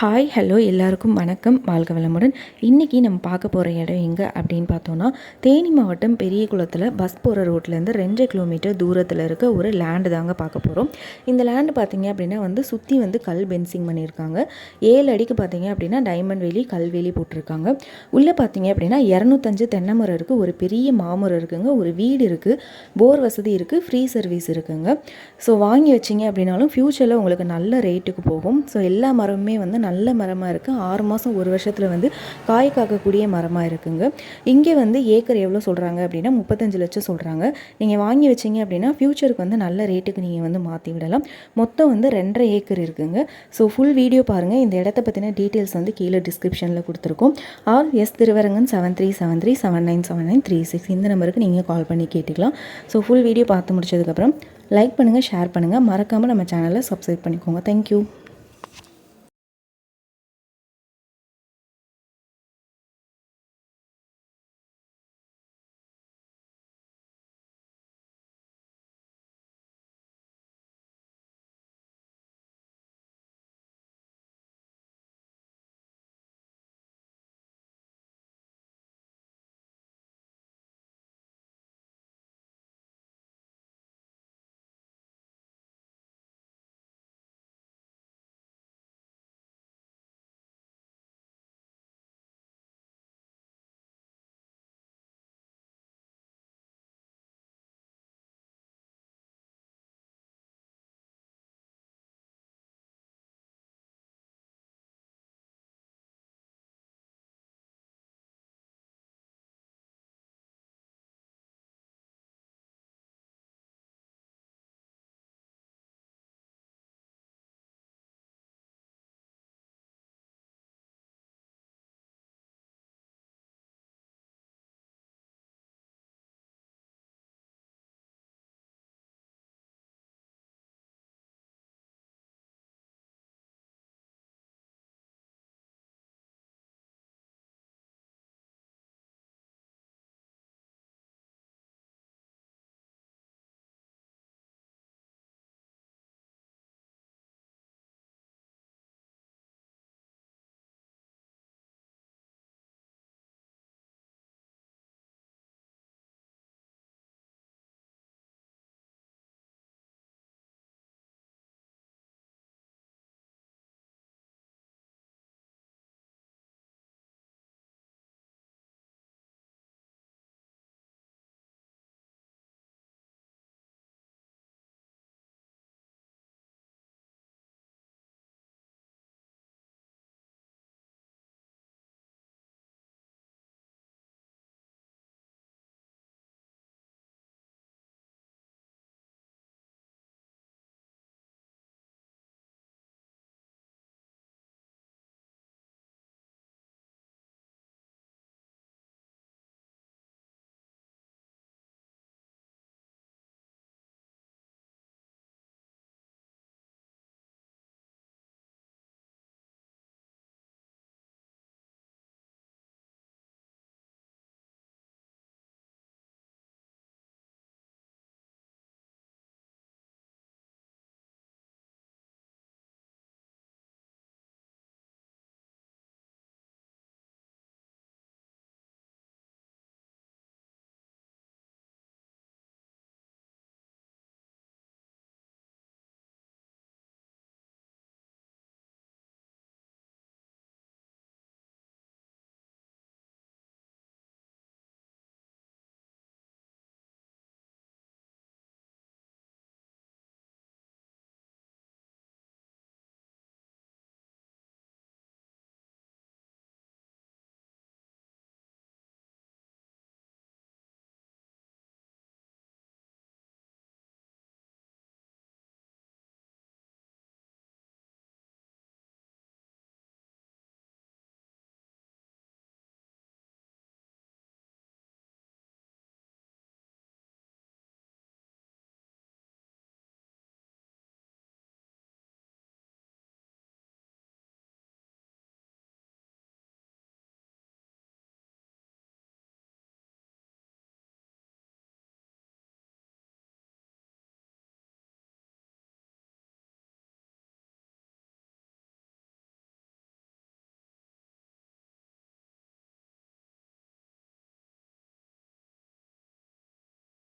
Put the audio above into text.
Hi hello எல்லாருக்கும் வணக்கம். வாழ்க வளமுடன். இன்றைக்கி நம்ம பார்க்க போகிற இடம் எங்கே அப்படின்னு பார்த்தோன்னா தேனி மாவட்டம் பெரிய குளத்தில் பஸ் போகிற ரோட்லேருந்து ரெண்டு கிலோமீட்டர் தூரத்தில் இருக்க ஒரு லேண்டு தாங்க பார்க்க போகிறோம் இந்த லேண்டு பார்த்தீங்க அப்படின்னா வந்து சுற்றி வந்து கல் பென்சிங் பண்ணியிருக்காங்க. ஏழு அடிக்கு பார்த்தீங்க அப்படின்னா டைமண்ட் வேலி கல்வேலி போட்டிருக்காங்க. உள்ளே பார்த்தீங்க அப்படின்னா இரநூத்தஞ்சு தென்னை மரம் இருக்குது ஒரு பெரிய மாமரம் இருக்குங்க ஒரு வீடு இருக்குது போர் வசதி இருக்குது ஃப்ரீ சர்வீஸ் இருக்குங்க. ஸோ வாங்கி வச்சிங்க அப்படின்னாலும் ஃப்யூச்சரில் உங்களுக்கு நல்ல ரேட்டுக்கு போகும். ஸோ எல்லா மரமுமே வந்து நல்ல மரமாக இருக்குது ஆறு மாதம் ஒரு வருஷத்தில் வந்து காய் காக்கக்கூடிய மரமாக இருக்குங்க. இங்கே வந்து ஏக்கர் எவ்வளோ சொல்கிறாங்க அப்படின்னா முப்பத்தஞ்சு லட்சம் சொல்கிறாங்க நீங்கள் வாங்கி வச்சிங்க அப்படின்னா ஃப்யூச்சருக்கு வந்து நல்ல ரேட்டுக்கு நீங்கள் வந்து மாற்றி விடலாம். மொத்தம் வந்து ரெண்டரை ஏக்கர் இருக்குங்க. ஸோ ஃபுல் வீடியோ பாருங்கள் இந்த இடத்த பற்றின டீட்டெயில்ஸ் வந்து கீழே டிஸ்கிரிப்ஷனில் கொடுத்துருக்கோம். R S Thiruvarangan seven three seven three seven nine seven nine three six இந்த நம்பருக்கு நீங்கள் கால் பண்ணி கேட்டுக்கலாம். ஸோ ஃபுல் வீடியோ பார்த்து முடிச்சதுக்கப்புறம் லைக் பண்ணுங்கள் ஷேர் பண்ணுங்கள் மறக்காமல் நம்ம சேனலை சப்ஸ்கிரைப் பண்ணிக்கோங்க. தேங்க்யூ